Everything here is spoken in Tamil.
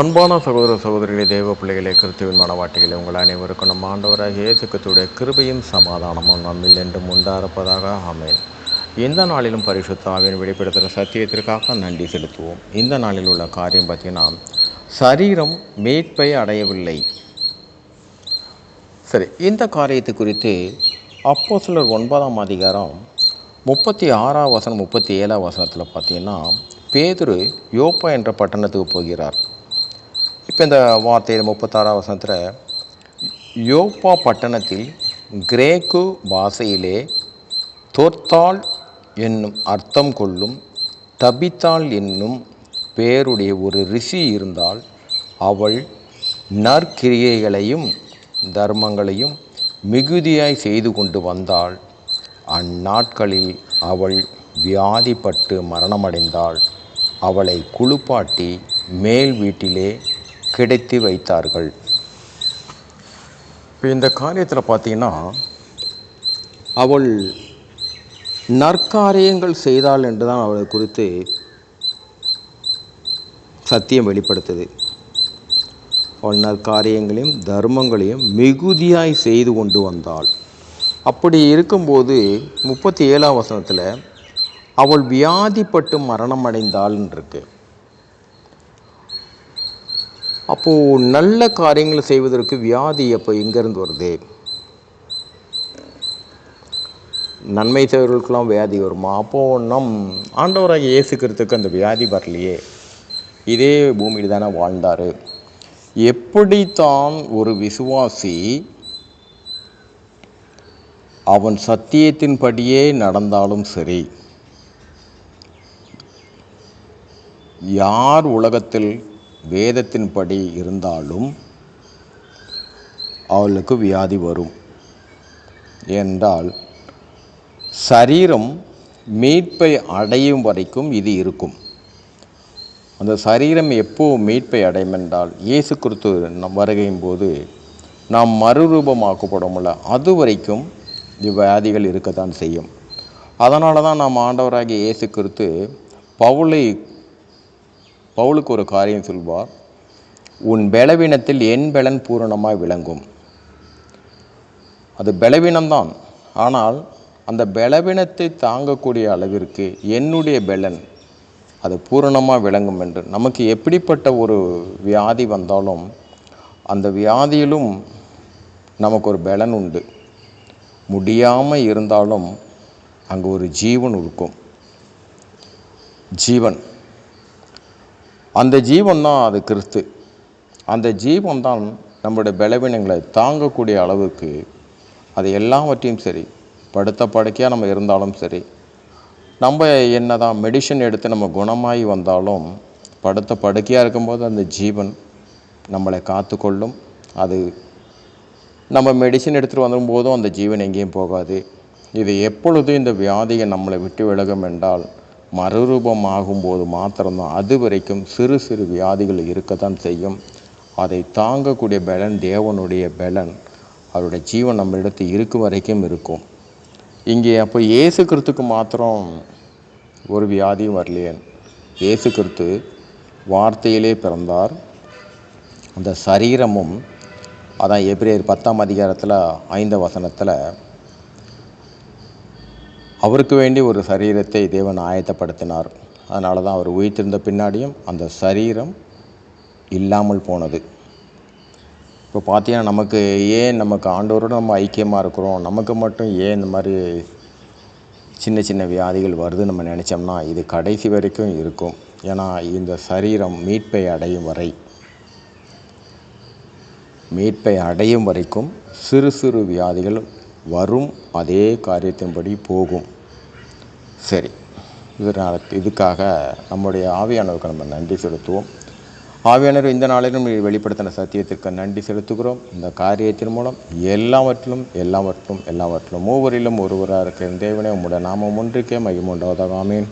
அன்பான சகோதர சகோதரிகளே தேவ பிள்ளைகளே கிறிஸ்துவின் மனவாட்டிகளே உங்கள் அனைவருக்கும் நம்ம ஆண்டவராக இயேசுக்கத்துடைய கிருபையும் சமாதானமும் நம்மில் என்றும் உண்டாயிருப்பதாக அமேன் இந்த நாளிலும் பரிசுத்த ஆவியின் வெளிப்படுத்துகிற சத்தியத்திற்காக நன்றி செலுத்துவோம். இந்த நாளில் உள்ள காரியம் பார்த்தீங்கன்னா சரீரம் மீட்பை அடையவில்லை. சரி இந்த காரியத்தை குறித்து அப்போ சிலர் ஒன்பதாம் அதிகாரம் முப்பத்தி ஆறாம் வசனம் முப்பத்தி ஏழாம் வசனத்தில் பார்த்தீங்கன்னா பேதுரு யோப்பா என்ற பட்டணத்துக்கு போகிறார். இப்போ இந்த வார்த்தையில் முப்பத்தாறாம் வசனத்தில் யோப்பா பட்டணத்தில் கிரேக்கு பாஷையிலே தோர்த்தாள் என்னும் அர்த்தம் கொள்ளும் தபித்தாள் என்னும் பேருடைய ஒரு ரிஷி இருந்தால் அவள் நற்கிரியைகளையும் தர்மங்களையும் மிகுதியாய் செய்து கொண்டு வந்தாள். அந்நாட்களில் அவள் வியாதிப்பட்டு மரணமடைந்தாள். அவளை குளிப்பாட்டி மேல் வீட்டிலே கிடைத்து வைத்தார்கள். இப்போ இந்த காரியத்தில் பார்த்தீங்கன்னா அவள் நற்காரியங்கள் செய்தாள் என்று தான் அவளை குறித்து சத்தியம் வெளிப்படுத்துது. அவள் நற்காரியங்களையும் தர்மங்களையும் மிகுதியாய் செய்து கொண்டு வந்தாள். அப்படி இருக்கும்போது முப்பத்தி ஏழாம் வசனத்தில் அவள் வியாதிப்பட்டு மரணம் அடைந்தாள்ன்னு இருக்குது அப்போது நல்ல காரியங்களை செய்வதற்கு வியாதி அப்போ எங்கேருந்து வருது? நன்மை செய்வர்களுக்கெல்லாம் வியாதி வருமா? அப்போது நம் ஆண்டவராக இயேசுக்கிறதுக்கு அந்த வியாதி வரலையே. இதே பூமியில் தானே வாழ்ந்தார். எப்படித்தான் ஒரு விசுவாசி அவன் சத்தியத்தின்படியே நடந்தாலும் சரி யார் உலகத்தில் வேதத்தின்படி இருந்தாலும் அவளுக்கு வியாதி வரும். என்றால் சரீரம் மீட்பை அடையும் வரைக்கும் இது இருக்கும். அந்த சரீரம் எப்போ மீட்பை அடையும் என்றால் இயேசு கிறிஸ்து நம் வருகையும் போது நாம் மறுரூபமாக்கப்படும்ல அது வரைக்கும் இவ்வியாதிகள் இருக்கத்தான் செய்யும். அதனால தான் நாம் ஆண்டவராகிய இயேசு கிறிஸ்து பவுலை பவுலுக்கு ஒரு காரியம் சொல்வார் உன் பலவீனத்தில் என் பலன் பூரணமாக விளங்கும். அது பலவீனம்தான். ஆனால் அந்த பலவீனத்தை தாங்கக்கூடிய அளவிற்கு என்னுடைய பலன் அது பூரணமாக விளங்கும் என்று. நமக்கு எப்படிப்பட்ட ஒரு வியாதி வந்தாலும் அந்த வியாதியிலும் நமக்கு ஒரு பலன் உண்டு. முடியாமல் இருந்தாலும் அங்கே ஒரு ஜீவன் இருக்கும் ஜீவன். அந்த ஜீவன் தான் அது கிறிஸ்து. அந்த ஜீவன் தான் நம்முடைய பலவீனங்களை தாங்கக்கூடிய அளவுக்கு அது எல்லாவற்றையும் சரி படுத்த படுக்கையாக நம்ம இருந்தாலும் சரி நம்ம என்ன தான் மெடிசன் எடுத்து நம்ம குணமாகி வந்தாலும் படுத்த படுக்கையாக இருக்கும்போது அந்த ஜீவன் நம்மளை காத்துக்கொள்ளும். அது நம்ம மெடிசன் எடுத்துகிட்டு வரும்போதும் அந்த ஜீவன் எங்கேயும் போகாது. இது எப்பொழுதும் இந்த வியாதியை நம்மளை விட்டு விலகும் என்றால் மறுரூபம் ஆகும்போது மாத்திரம்தான். அது வரைக்கும் சிறு சிறு வியாதிகள் இருக்கத்தான் செய்யும். அதை தாங்கக்கூடிய பலன் தேவனுடைய பலன் அவருடைய ஜீவன் நம்மளிடத்து இருக்கும் வரைக்கும் இருக்கும். இங்கே அப்போ இயேசு கிறிஸ்துக்கு மாத்திரம் ஒரு வியாதியும் வரலையே. இயேசு கிறிஸ்து வார்த்தையிலே பிறந்தார். அந்த சரீரமும் அதான் எப்ரேயர் பத்தாம் அதிகாரத்தில் ஐந்த வசனத்தில் அவருக்கு வேண்டி ஒரு சரீரத்தை தேவன் ஆயத்தப்படுத்தினார். அதனால தான் அவர் உயிர்த்திருந்த பின்னாடியும் அந்த சரீரம் இல்லாமல் போனது. இப்போ பார்த்தீங்கன்னா நமக்கு ஏன் நமக்கு ஆண்டவரோடு நம்ம ஐக்கியமாக இருக்கிறோம்? நமக்கு மட்டும் ஏன் இந்த மாதிரி சின்ன சின்ன வியாதிகள் வருதுன்னு நம்ம நினச்சோம்னா இது கடைசி வரைக்கும் இருக்கும். ஏன்னா இந்த சரீரம் மீட்பை அடையும் வரை மீட்பை அடையும் வரைக்கும் சிறு சிறு வியாதிகள் வரும் அதே காரியத்தின்படி போகும். சரி. இதனால் இதுக்காக நம்முடைய ஆவியானவருக்கு நம்ம நன்றி செலுத்துவோம். ஆவியானவர் இந்த நாளிலும் வெளிப்படுத்தின சத்தியத்திற்கு நன்றி செலுத்துகிறோம். இந்த காரியத்தின் மூலம் எல்லாவற்றிலும் எல்லாவற்றிலும் எல்லாவற்றிலும் மூவரிலும் ஒருவராக இருக்கிற தேவனே உம்முடைய நாமம் ஒன்றுக்கே மகிமுண்டாவதாக ஆமீன்.